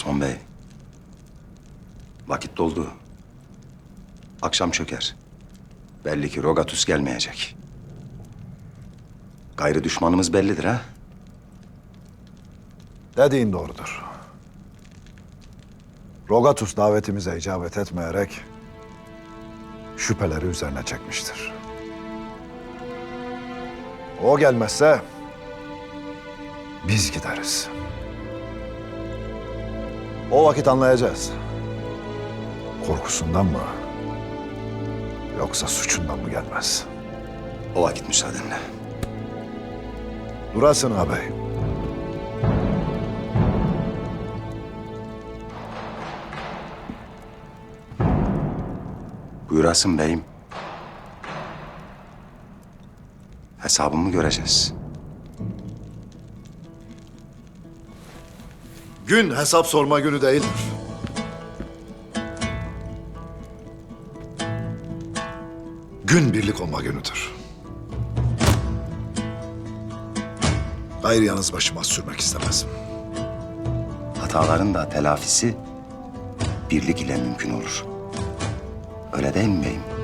Osman Bey. Vakit doldu. Akşam çöker. Belli ki Rogatus gelmeyecek. Gayrı düşmanımız bellidir ha. Dediğin doğrudur. Rogatus davetimize icabet etmeyerek şüpheleri üzerine çekmiştir. O gelmezse biz gideriz. O vakit anlayacağız. Korkusundan mı yoksa suçundan mı gelmez? O vakit müsaadenle. Durasın ağabey. Buyurasın beyim. Hesabımı göreceğiz. Gün hesap sorma günü değildir. Gün birlik olma günüdür. Gayrı yalnız başıma sürmek istemezim. Hataların da telafisi birlik ile mümkün olur. Öyle değil mi beyim?